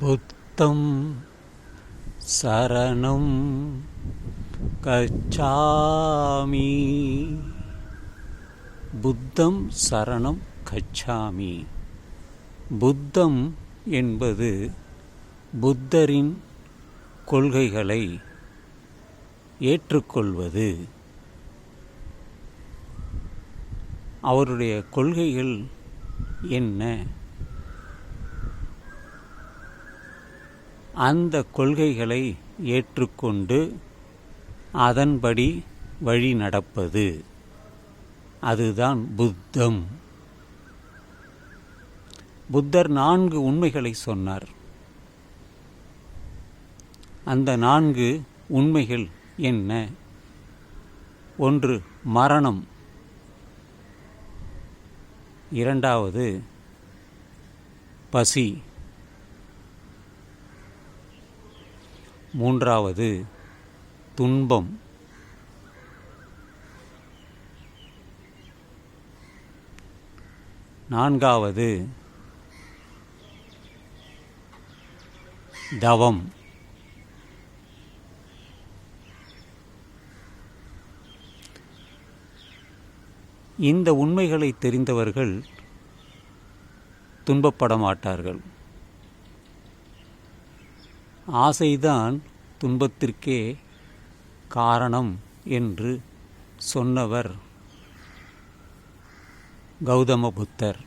புத்தம் சரணம் கச்சாமி புத்தம் சரணம் கச்சாமி புத்தம் என்பது புத்தரின் கொள்கைகளை ஏற்றுக்கொள்வது. அவருடைய கொள்கைகள் என்ன? அந்த கொள்கைகளை ஏற்றுக்கொண்டு அதன்படி வழி நடப்பது. அதுதான் புத்தம். புத்தர் நான்கு உண்மைகளை சொன்னார். அந்த நான்கு உண்மைகள் என்ன? ஒன்று மரணம். இரண்டாவது பசி. மூன்றாவது துன்பம். நான்காவது தவம். இந்த உண்மைகளை தெரிந்தவர்கள் துன்பப்பட மாட்டார்கள் ஆசைதான் துன்பத்திற்கே காரணம் என்று சொன்னவர் கௌதம புத்தர்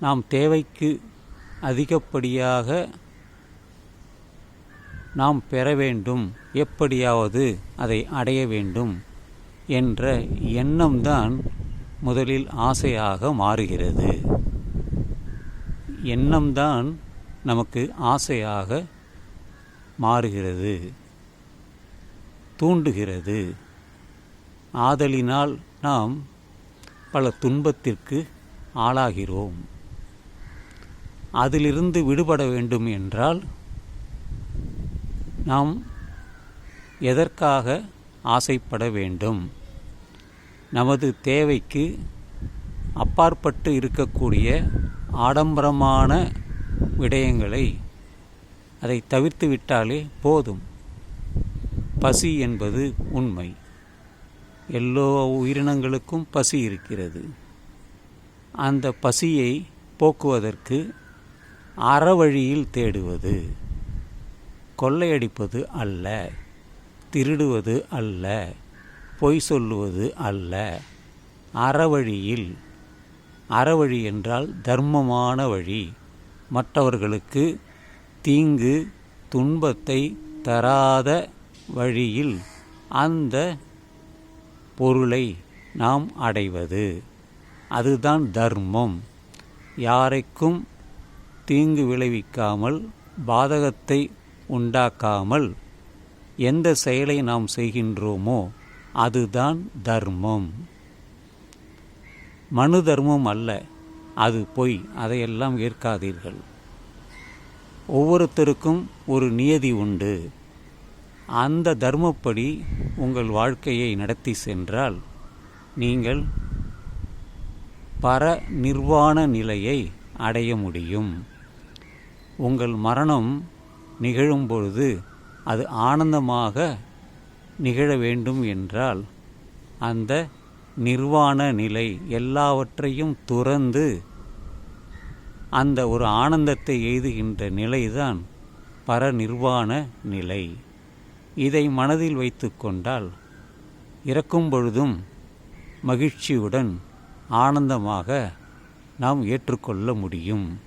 நாம் தேவைக்கு அதிகப்படியாக நாம் பெற வேண்டும் எப்படியாவது அதை அடைய வேண்டும் என்ற எண்ணம்தான் முதலில் ஆசையாக மாறுகிறது. எண்ணம்தான் நமக்கு ஆசையாக மாறுகிறது தூண்டுகிறது. ஆதலினால் நாம் பல துன்பத்திற்கு ஆளாகிறோம். அதிலிருந்து விடுபட வேண்டும் என்றால் நாம் எதற்காக ஆசைப்பட வேண்டும்? நமது தேவைக்கு அப்பாற்பட்டு இருக்கக்கூடிய ஆடம்பரமான விடயங்களை அதை தவிர்த்து விட்டாலே போதும். பசி என்பது உண்மை. எல்லோ உயிரினங்களுக்கும் பசி இருக்கிறது. அந்த பசியை போக்குவதற்கு அறவழியில் தேடுவது கொள்ளையடிப்பது அல்ல திருடுவது அல்ல பொய் சொல்லுவது அல்ல அறவழியில் அறவழி என்றால் தர்மமான வழி. மற்றவர்களுக்கு தீங்கு துன்பத்தை தராத வழியில் அந்த பொருளை நாம் அடைவது. அதுதான் தர்மம். யாரைக்கும் தீங்கு விளைவிக்காமல் பாதகத்தை உண்டாக்காமல் எந்த செயலை நாம் செய்கின்றோமோ அதுதான் தர்மம். மனு தர்மம் அல்ல. அது பொய் அதையெல்லாம் ஏற்காதீர்கள். ஒவ்வொருத்தருக்கும் ஒரு நியதி உண்டு. அந்த தர்மப்படி உங்கள் வாழ்க்கையை நடத்தி சென்றால் நீங்கள் பர நிர்வாண நிலையை அடைய முடியும். உங்கள் மரணம் நிகழும் பொழுது அது ஆனந்தமாக நிகழ வேண்டும் என்றால் அந்த நிர்வாண நிலை எல்லாவற்றையும் துறந்து அந்த ஒரு ஆனந்தத்தை எய்துகின்ற நிலைதான் பரநிர்வாண நிலை. இதை மனதில் வைத்து கொண்டால் இறக்கும் பொழுதும் மகிழ்ச்சியுடன் ஆனந்தமாக நாம் ஏற்றுக்கொள்ள முடியும்.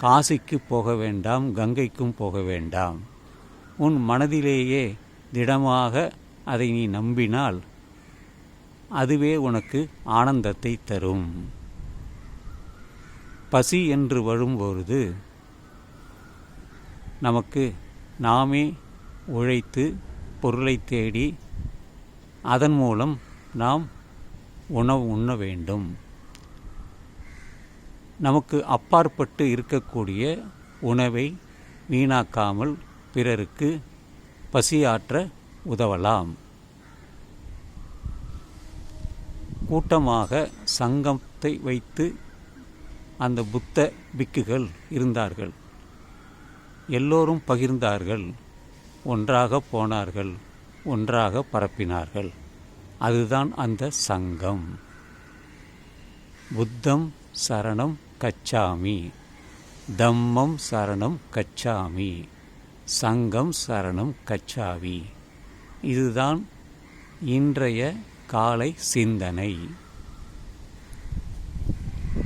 காசிக்கு போக வேண்டாம் கங்கைக்கும் போக வேண்டாம். உன் மனதிலேயே திடமாக அதை நீ நம்பினால் அதுவே உனக்கு ஆனந்தத்தை தரும். பசி என்று வரும்பொழுது நமக்கு நாமே உழைத்து பொருளை தேடி அதன் மூலம் நாம் உணவு உண்ண வேண்டும். நமக்கு அப்பாற்பட்டு இருக்கக்கூடிய உணவை வீணாக்காமல் பிறருக்கு பசியாற்ற உதவலாம். கூட்டமாக சங்கத்தை வைத்து அந்த புத்த பிக்குகள் இருந்தார்கள். எல்லோரும் பகிர்ந்தார்கள். ஒன்றாக போனார்கள் ஒன்றாக பரப்பினார்கள். அதுதான் அந்த சங்கம். புத்தம் சரணம் கச்சாமி தம்மம் சரணம் கச்சாமி சங்கம் சரணம் கச்சாவி. இதுதான் இன்றைய காலை சிந்தனை.